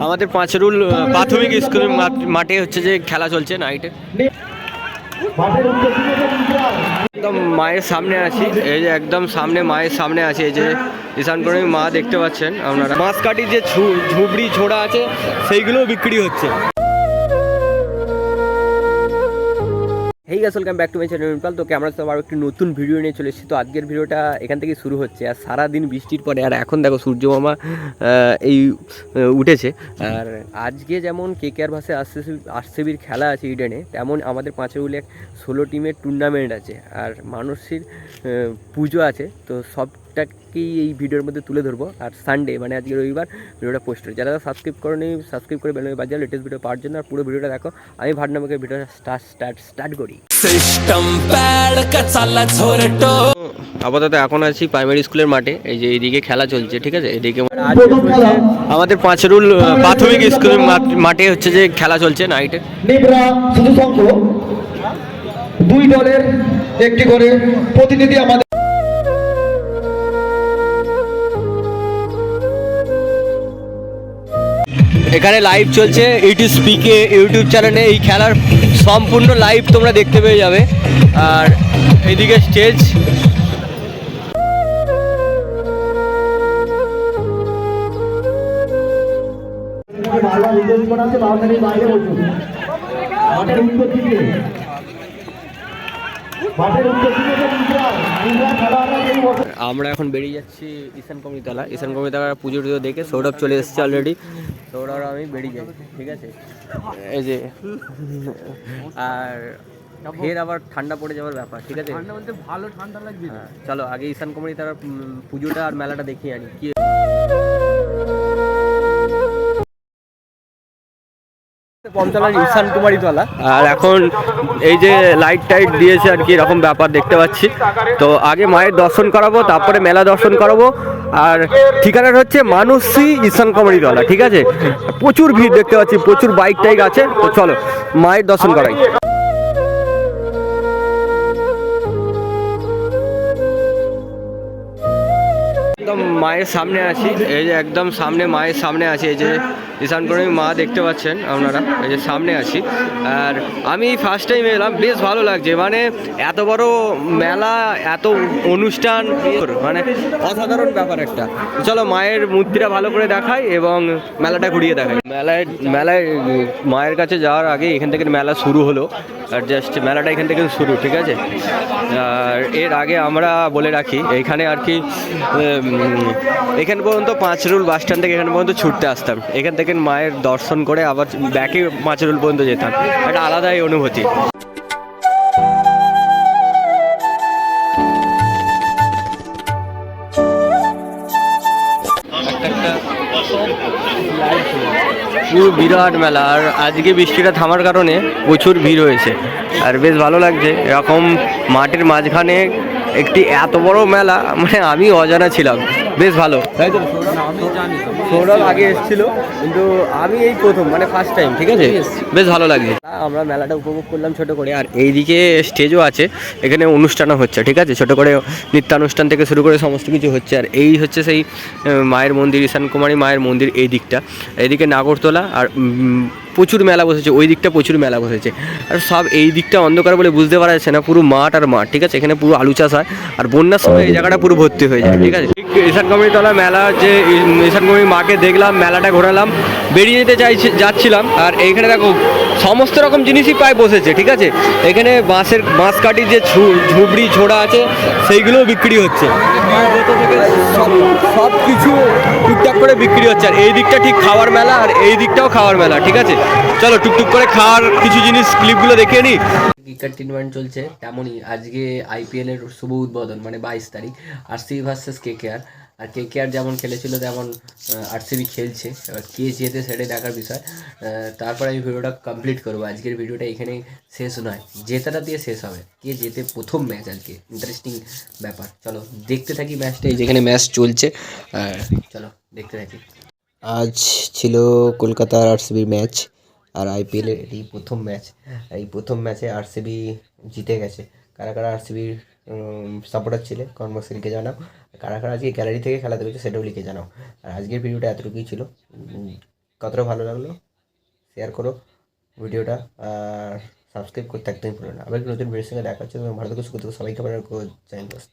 আমাদের পাঁচরুল রুল প্রাথমিক স্কুলের মাঠ- হচ্ছে যে খেলা চলছে নাইটে। একদম মায়ের সামনে আছি, এই যে একদম সামনে, মায়ের সামনে আছে, এই যে ঈশান করে মা দেখতে পাচ্ছেন আপনারা। মাছ কাটির যে ঝুবড়ি ছোড়া আছে, সেইগুলোও বিক্রি হচ্ছে। Hey guys welcome back to my channel পাল তো ক্যামেরা সব আরও একটি নতুন ভিডিও নিয়ে চলে এসেছি। তো আজকের ভিডিওটা এখান থেকে শুরু হচ্ছে। আর সারাদিন বৃষ্টির পরে, আর এখন দেখো সূর্য মামা এই উঠেছে। আর আজকে যেমন কে কে আর ভাসে আরসিবির খেলা আছে ইডেনে, তেমন আমাদের পাঁচের উলে এক ষোলো টিমের টুর্নামেন্ট আছে। আর মানুষের পুজো আছে। তো দিকটাকেই এই ভিডিওর মধ্যে তুলে ধরবো। আর সানডে মানে আজকে রবিবার ভিডিওটা পোস্ট হচ্ছে যারা সাবস্ক্রাইব করেনি সাবস্ক্রাইব করে বেলুন বাজার লেটেস্ট ভিডিও পাওয়ার জন্য আর পুরো ভিডিওটা দেখো। আমি ভাবনামাকে ভিডিওটা স্টার্ট স্টার্ট স্টার্ট করি। আপাতত এখন আছি প্রাইমারি স্কুলের মাঠে। এই যে এইদিকে খেলা চলছে ঠিক আছে? এদিকে আমাদের পাঁচরুল প্রাথমিক স্কুলের মাঠে হচ্ছে যে খেলা চলছে নাইটে দুই দলের একটি করে প্রতিনিধি আমাদের এখানে লাইভ চলছে ইউটিউব স্পিকে ইউটিউব চ্যানেলে এই খেলার সম্পূর্ণ লাইভ তোমরা দেখতে পেয়ে যাবে। আর এইদিকে স্টেজ মাঠের উত্তর দিকে। মাঠের উত্তর দিকে। আমরা এখন বেরিয়ে যাচ্ছি ঈশান কমিতলা। ঈশান কমিতলা পুজো টুজো দেখে সৌরভ চলে এসেছে অলরেডি সৌরভ আমি বেরিয়ে যাই ঠিক আছে? এই যে আর ফের আবার ঠান্ডা পড়ে যাওয়ার ব্যাপার ঠিক আছে? ঠান্ডা বলতে ভালো ঠান্ডা লাগবে। চলো আগে ঈশান কমিতলার পুজোটা আর মেলাটা দেখিয়ে আনি। কি কুমারী তলা আর এখন এই যে লাইট টাইট দিয়েছে আর কি, এরকম ব্যাপার দেখতে পাচ্ছি। তো আগে মায়ের দর্শন করাবো, তারপরে মেলা দর্শন করাবো। আর ঠিকানাটা হচ্ছে মানসী ঈশান কুমারী তলা ঠিক আছে? প্রচুর ভিড় দেখতে পাচ্ছি, প্রচুর বাইক টাইক আছে। তো চলো, মায়ের দর্শন করাই। একদম মায়ের সামনে আছি, এই যে একদম সামনে মায়ের সামনে আছি, এই যে ঈশান করে মা দেখতে পাচ্ছেন আপনারা, এই যে সামনে আছি। আর আমি ফার্স্ট টাইম এলাম, বেশ ভালো লাগছে। মানে এত বড় মেলা, এত অনুষ্ঠান মানে অসাধারণ ব্যাপার একটা। চলো মায়ের মূর্তিটা ভালো করে দেখাই এবং মেলাটা ঘুরিয়ে দেখাই। মেলায় মেলায় মায়ের কাছে যাওয়ার আগে এখান থেকে মেলা শুরু হলো। আর জাস্ট মেলাটা এখান থেকে শুরু, ঠিক আছে? আর এর আগে আমরা বলে রাখি, এখানে আর কি এখান পর্যন্ত পাঁচরুল বাস স্ট্যান্ড থেকে এখান পর্যন্ত ছুটতে আসতাম। এখান থেকে মায়ের দর্শন করে আবার ব্যাকে পাঁচরুল পর্যন্ত যেতাম। একটা আলাদাই অনুভূতি। পুরো বিরাট মেলা। আর আজকে বৃষ্টিটা থামার কারণে প্রচুর ভিড় হয়েছে। আর বেশ ভালো লাগছে। এরকম মাঠের মাঝখানে একটি এত বড় মেলা মানে আমি অজানা ছিলাম। বেশ ভালো। তাই তো? সৌরভ আগে এসেছিল কিন্তু আমি এই প্রথম মানে ফার্স্ট টাইম ঠিক আছে? বেশ ভালো লাগছে। আমরা মেলাটা উপভোগ করলাম ছোট করে আর এইদিকে স্টেজও আছে এখানে অনুষ্ঠানও হচ্ছে ঠিক আছে? ছোট করে নৃত্যানুষ্ঠান থেকে শুরু করে সমস্ত কিছু হচ্ছে আর এই হচ্ছে সেই মায়ের মন্দির ঈশান কুমারী মায়ের মন্দির এই দিকটা। এদিকে নাগরতলা আর প্রচুর মেলা বসেছে ওই দিকটা প্রচুর মেলা বসেছে। আর সব এই দিকটা অন্ধকার বলে বুঝতে পারা যাচ্ছে না পুরো মাঠ আর মাঠ ঠিক আছে? এখানে পুরো আলু চাষ হয় আর বন্যার সময় এই জায়গাটা পুরো ভর্তি হয়ে যায় ঠিক আছে? ঠিক ঈশান কমিতলা মেলা, যে ঈশান মাকে দেখলাম, মেলাটা ঘোরালাম, বেরিয়ে যেতে চাইছি যাচ্ছিলাম, আর এইখানে দেখো সমস্ত রকম জিনিসই প্রায় বসেছে, ঠিক আছে? এখানে বাঁশের বাঁশ কাটির যে ঝুবড়ি ছোড়া আছে, সেইগুলোও বিক্রি হচ্ছে। সব কিছু টুকটাক করে বিক্রি হচ্ছে। আর এই দিকটা ঠিক খাওয়ার মেলা, আর এই দিকটাও খাওয়ার মেলা, ঠিক আছে? চলো টুকটুক করে খাওয়ার কিছু জিনিস ক্লিপগুলো দেখে নিই ক্রিকেট টুর্নামেন্ট চলছে, তেমনই। আজকে আইপিএল এর শুভ উদ্বোধন মানে বাইশ তারিখ। আর সি ভার্সেস কে কে আর আর কে কে আর যেমন খেলেছিল তেমন আরসিবি খেলছে। এবার কে জেতে সেটাই দেখার বিষয়। তারপরে আমি ভিডিওটা কমপ্লিট করব। আজকের ভিডিওটা এখানেই শেষ নয়। জেতাটা দিয়ে শেষ হবে। কে জেতে প্রথম ম্যাচ আজকে ইন্টারেস্টিং ব্যাপার। চলো, দেখতে থাকি ম্যাচটা এই যেখানে ম্যাচ চলছে চলো, দেখতে থাকি। আজ ছিল কলকাতার আরসিবির ম্যাচ আর আইপিএলের এই প্রথম ম্যাচ এই প্রথম ম্যাচে আরসিবি জিতে গেছে। কারা কারা আরসিবির সাপোর্টার ছিলে কমেন্ট বক্সে লিখে জানাও। কারা কারা আজকে গ্যালারি থেকে খেলা দেখেছ সেটাও লিখে জানাও। আর আজকের ভিডিওটা এতটুকুই ছিল। কতটা ভালো লাগল? শেয়ার করো ভিডিওটা আর সাবস্ক্রাইব করতে একদমই ভুলো না। আবার নতুন ভিডিওর সঙ্গে দেখা হচ্ছে। এবং ভালো থেকে সুখ থেকে, সবাইকে আপনার জানি দোস্ত